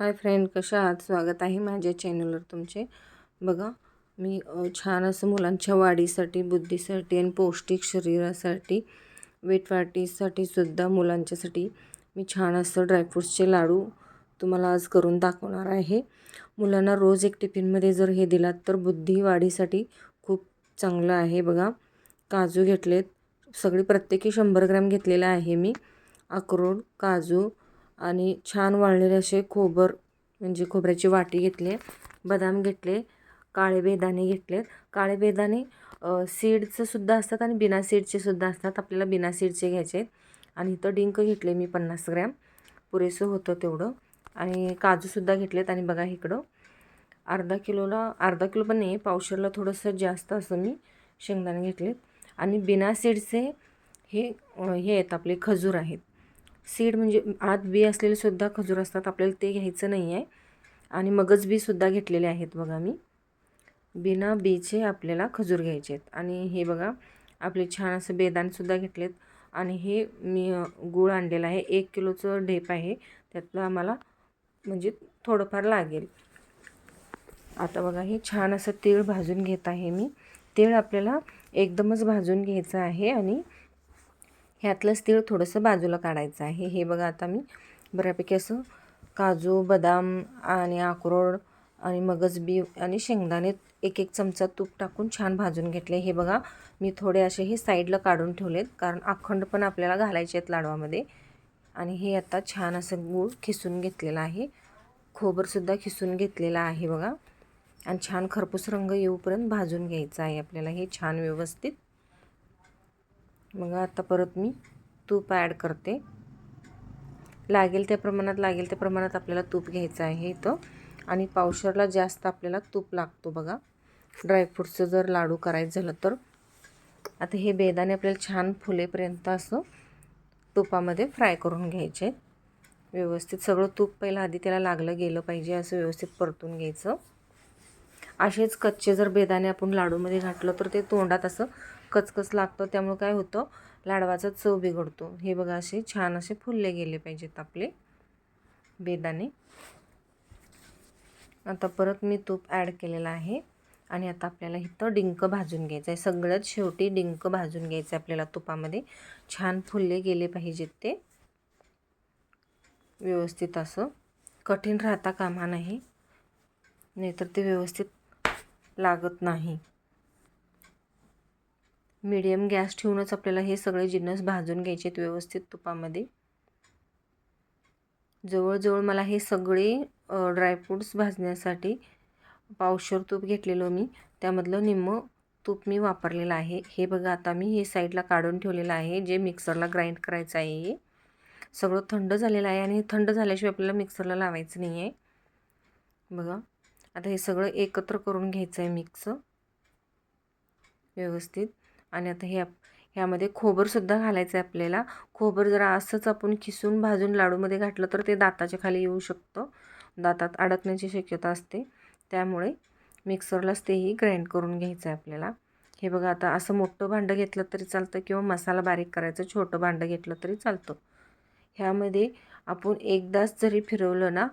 Hi friend कशा आहात? स्वागत आहे माझ्या चॅनलवर तुमचे. बघा मी छान असं मुलांच्या वाढीसाठी बुद्धीसाठी आणि पौष्टिक शरीरासाठी वेटवाटीसाठी सुद्धा मुलांच्यासाठी मी छान असं ड्रायफ्रूट्सचे लाडू तुम्हाला आज करून दाखवणार आहे. मुलांना रोज एक टिफिनमध्ये जर हे दिलात तर बुद्धी वाढीसाठी खूप चांगलं आहे बघा. काजू घेतलेत. सगळी प्रत्येकी शंभर ग्रॅम घेतलेला आहे मी. अक्रोड काजू आणि छान वाळलेले असे खोबर म्हणजे खोबऱ्याची वाटी घेतली बदाम घेतले काळे बेदाणे घेतलेत काळे बेदाणे सीडचं सुद्धा असतात आणि बिना सीडचे सुद्धा असतात. आपल्याला बिना सीडचे घ्यायचे आहेत. आणि इथं डिंक घेतले मी पन्नास ग्रॅम. पुरेसं होतं तेवढं. आणि काजूसुद्धा घेतलेत आणि बघा इकडं. अर्धा किलोला अर्धा किलो पण नाही पावशरला थोडंसं जास्त असं मी शेंगदाणे घेतलेत. आणि बिना सीडचे हे हे आहेत आपले खजूर आहेत. सीड म्हणजे आत बी असलेले सुद्धा खजूर असतात आपल्याला ते घ्यायचं नाही आहे आणि मगज बीसुद्धा घेतलेले आहेत बघा मी. बिना बीचे आपल्याला खजूर घ्यायचे आहेत. आणि हे बघा आपले छान असं बेदानसुद्धा घेतलेत. आणि हे मी गूळ आणलेलं आहे. एक किलोचं ढेप आहे. त्यातलं आम्हाला म्हणजे थोडंफार लागेल. आता बघा हे छान असं तीळ भाजून घेत आहे मी. तीळ आपल्याला एकदमच भाजून घ्यायचं आहे. आणि ह्यातलंच तीळ थोडंसं बाजूला काढायचं आहे. हे बघा आता मी बऱ्यापैकी असं काजू बदाम आणि अक्रोड आणि मगज बी आणि शेंगदाणे एक एक चमचा तूप टाकून छान भाजून घेतले. हे बघा मी थोडे असे हे साईडला काढून ठेवलेत कारण अखंड पण आपल्याला घालायचे आहेत लाडवामध्ये. आणि हे आता छान असं गूळ खिसून घेतलेलं आहे. खोबरसुद्धा खिसून घेतलेलं आहे बघा. आणि छान खरपूस रंग येऊपर्यंत भाजून घ्यायचं आहे आपल्याला. हे छान व्यवस्थित मग आता परत मी तूप ॲड करते. लागेल त्या प्रमाणात लागेल त्या प्रमाणात आपल्याला तूप घ्यायचं आहे इथं. आणि पावशरला जास्त आपल्याला तूप लागतो बघा. ड्रायफ्रूटचं जर लाडू करायचं झालं तर. आता हे बेदाणे आपल्याला छान फुलेपर्यंत असं तुपामध्ये फ्राय करून घ्यायचे व्यवस्थित सगळं तूप पहिलं आधी त्याला लागलं गेलं पाहिजे असं व्यवस्थित परतून घ्यायचं. असेच कच्चे जर बेदाणे आपण लाडूमध्ये घातलं तर ते तोंडात असं कचकच लागतं त्यामुळं काय होतं? लाडवाचा चव बिघडतो. हे बघा असे छान असे फुलले गेले पाहिजेत आपले बेदाणे. आता परत मी तूप ॲड केलेलं आहे आणि आता आपल्याला इथं डिंक भाजून घ्यायचं आहे सगळ्यात शेवटी डिंक भाजून घ्यायचं आहे आपल्याला तुपामध्ये. छान फुलले गेले पाहिजेत ते. व्यवस्थित असं. कठीण राहता कामा नाही नाहीतर ते व्यवस्थित लागत नाही. मीडियम गॅस ठेवूनच आपल्याला हे सगळे जिन्नस भाजून घ्यायचे आहेत व्यवस्थित तुपामध्ये. जवळजवळ मला हे सगळे ड्रायफ्रूट्स भाजण्यासाठी पावशर तूप घेतलेलं मी. त्यामधलं निम्मं तूप मी वापरलेलं आहे. हे बघा आता मी हे साईडला काढून ठेवलेलं आहे. जे मिक्सरला ग्राइंड करायचं आहे हे. सगळं थंड झालेलं आहे आणि थंड झाल्याशिवाय आपल्याला मिक्सरला लावायचं नाही आहे बघा आता हे सगळं एकत्र करून घ्यायचं आहे मिक्स. व्यवस्थित. आणि आता हे ह्यामध्ये खोबरसुद्धा घालायचं आहे आपल्याला. खोबर जरा असंच आपण खिसून भाजून लाडूमध्ये घातलं तर ते दाताच्या खाली येऊ शकतं. दातात अडकण्याची शक्यता असते. त्यामुळे मिक्सरलाच तेही ग्राइंड करून घ्यायचं आहे आपल्याला. हे बघा आता असं मोठं भांडं घेतलं तरी चालतं किंवा मसाला बारीक करायचं छोटं भांडं घेतलं तरी चालतं. ह्यामध्ये आपण एकदाच जरी फिरवलं ना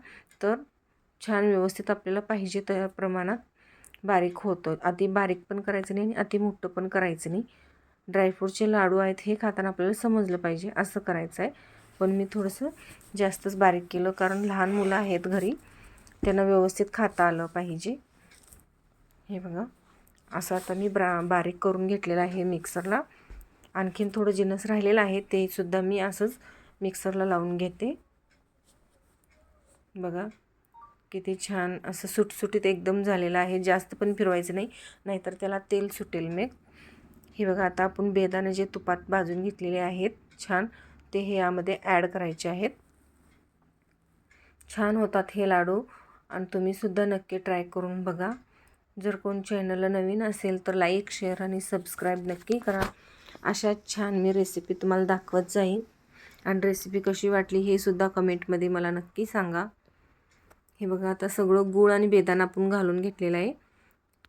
तर छान व्यवस्थित आपल्याला पाहिजे त्या प्रमाणात बारीक होतं. अति बारीक पण करायचं नाही आणि अति मोठं पण करायचं नाही. ड्रायफ्रूटचे लाडू आहेत हे खाताना आपल्याला समजलं पाहिजे असं करायचं आहे. पण मी थोडंसं जास्तच बारीक केलं कारण लहान मुलं आहेत घरी त्यांना व्यवस्थित खाता आलं पाहिजे. हे बघा. असं आता मी ब्रा बारीक करून घेतलेलं आहे मिक्सरला. आणखीन थोडं जिनस राहिलेलं आहे ते सुद्धा मी असंच मिक्सरला लावून घेते. बघा. किती छान असं सुटसुटीत एकदम झालेलं आहे. जास्त पण फिरवायचं नाही नाहीतर त्याला तेल सुटेल मग हे बघा आता आपण बेदाणे जे तुपात भाजून घेतलेले आहेत छान ते हे यामध्ये ॲड करायचे आहेत. छान होतात हे लाडू आणि तुम्हीसुद्धा नक्की ट्राय करून बघा. जर कोण चॅनलला नवीन असेल तर लाईक शेअर आणि सबस्क्राईब नक्की करा. अशा छान मी रेसिपी तुम्हाला दाखवत जाईन. आणि रेसिपी कशी वाटली हे सुद्धा कमेंटमध्ये मला नक्की सांगा. हे बघा आता सगळं गूळ आणि बेदाना आपण घालून घेतलेलं आहे.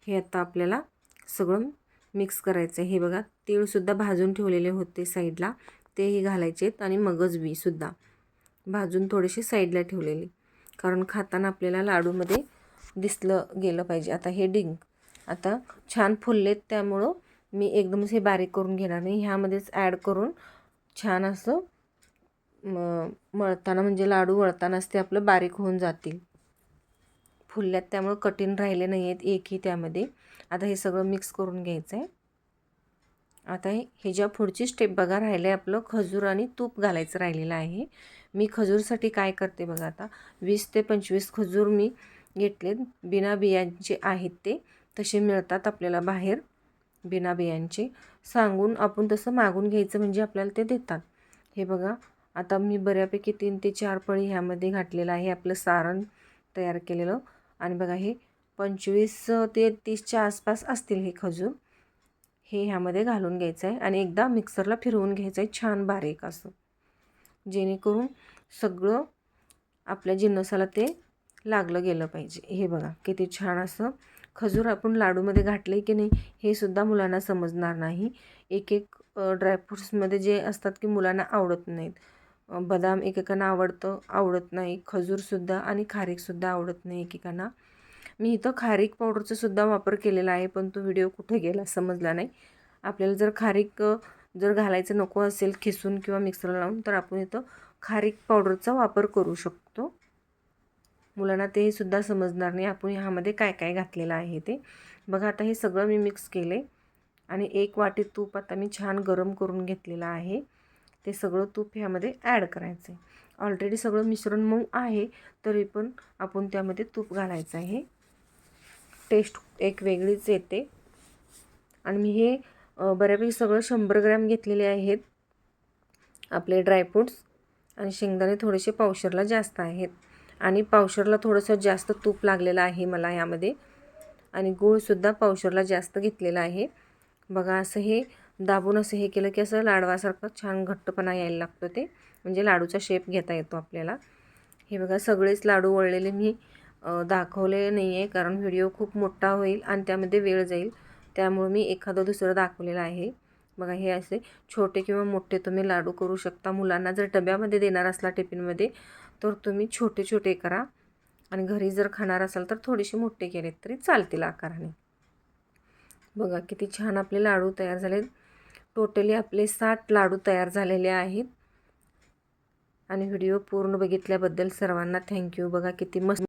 हे आता आपल्याला सगळं मिक्स करायचं आहे हे बघा तीळसुद्धा भाजून ठेवलेले होते साईडला तेही घालायचे आहेत आणि मगज बीसुद्धा भाजून थोडेसे साईडला ठेवलेले. कारण खाताना आपल्याला लाडूमध्ये दिसलं गेलं पाहिजे. आता हे डिंग आता छान फुललेत त्यामुळं मी एकदमच हे बारीक करून घेणार नाही. ह्यामध्येच ॲड करून छान असं म मळताना म्हणजे लाडू वळतानाच ते आपलं बारीक होऊन जातील. फुलल्यात त्यामुळं कठीण राहिले नाही आहेत एकही त्यामध्ये. आता हे सगळं मिक्स करून घ्यायचं आहे आता हे ज्या पुढची स्टेप बघा राहिलं आहे आपलं खजूर आणि तूप घालायचं राहिलेलं आहे. मी खजूरसाठी काय करते बघा आता वीस ते पंचवीस खजूर मी घेतलेत. बिना बियांचे आहेत ते तसे मिळतात आपल्याला बाहेर बिना बियांचे. सांगून आपण तसं मागून घ्यायचं म्हणजे आपल्याला ते देतात. हे बघा आता मी बऱ्यापैकी तीन ते चार पळी ह्यामध्ये घातलेलं आहे. आपलं सारण तयार केलेलं. आणि बघा हे पंचवीस ते तीसच्या आसपास असतील हे खजूर. हे ह्यामध्ये घालून घ्यायचं आहे आणि एकदा मिक्सरला फिरवून घ्यायचं आहे छान बारीक असं. जेणेकरून सगळं आपल्या जिन्नसाला ते लागलं गेलं पाहिजे. हे बघा किती छान असं खजूर आपण लाडूमध्ये घातले की नाही हे सुद्धा मुलांना समजणार नाही. एक एक ड्रायफ्रूट्समध्ये जे असतात की मुलांना आवडत नाहीत. बदाम एकेकांना आवडतं आवडत नाही. खजूरसुद्धा आणि खारीकसुद्धा आवडत नाही एकेकांना. मी इथं खारीक पावडरचा सुद्धा वापर केलेला आहे पण तो व्हिडिओ कुठे गेला समजला नाही. आपल्याला जर खारीक जर घालायचं नको असेल खिसून किंवा मिक्सरला लावून तर आपण इथं खारीक पावडरचा वापर करू शकतो. मुलांना ते सुद्धा समजणार नाही आपण ह्यामध्ये काय काय घातलेलं आहे ते. बघा आता हे सगळं मी मिक्स केले. आणि एक वाटी तूप आता मी छान गरम करून घेतलेलं आहे. ते सगळं तूप ह्यामध्ये ॲड करायचं आहे ऑलरेडी सगळं मिश्रण मऊ आहे तरी पण आपण त्यामध्ये तूप घालायचं आहे. टेस्ट एक वेगळीच येते. आणि मी हे बऱ्यापैकी सगळं शंभर ग्रॅम घेतलेले आहेत आपले ड्रायफ्रूट्स आणि शेंगदाणे थोडेसे पावशरला जास्त आहेत. आणि पावशरला थोडंसं जास्त तूप लागलेलं आहे मला यामध्ये आणि गूळसुद्धा पावशरला जास्त घेतलेला आहे. बघा असं हे दाबून असं हे केलं की असं लाडवासारखं छान घट्टपणा यायला लागतो ते. म्हणजे लाडूचा शेप घेता येतो आपल्याला. हे बघा सगळेच लाडू वळलेले मी दाखवले नाही आहे कारण व्हिडिओ खूप मोठा होईल आणि त्यामध्ये वेळ जाईल. त्यामुळे मी एखादं दुसरं दाखवलेलं आहे. बघा हे असे छोटे किंवा मोठे तुम्ही लाडू करू शकता. मुलांना जर डब्यामध्ये देणार असला टिफिनमध्ये तर तुम्ही छोटे छोटे करा. आणि घरी जर खाणार असाल तर थोडेसे मोठे केलेत तरी चालतील आकाराने. बघा किती छान आपले लाडू तयार झाले टोटली आपले साठ लाडू तयार झालेले आहेत. आणि व्हिडिओ पूर्ण बघितल्याबद्दल सर्वांना थँक्यू बघा किती मस्त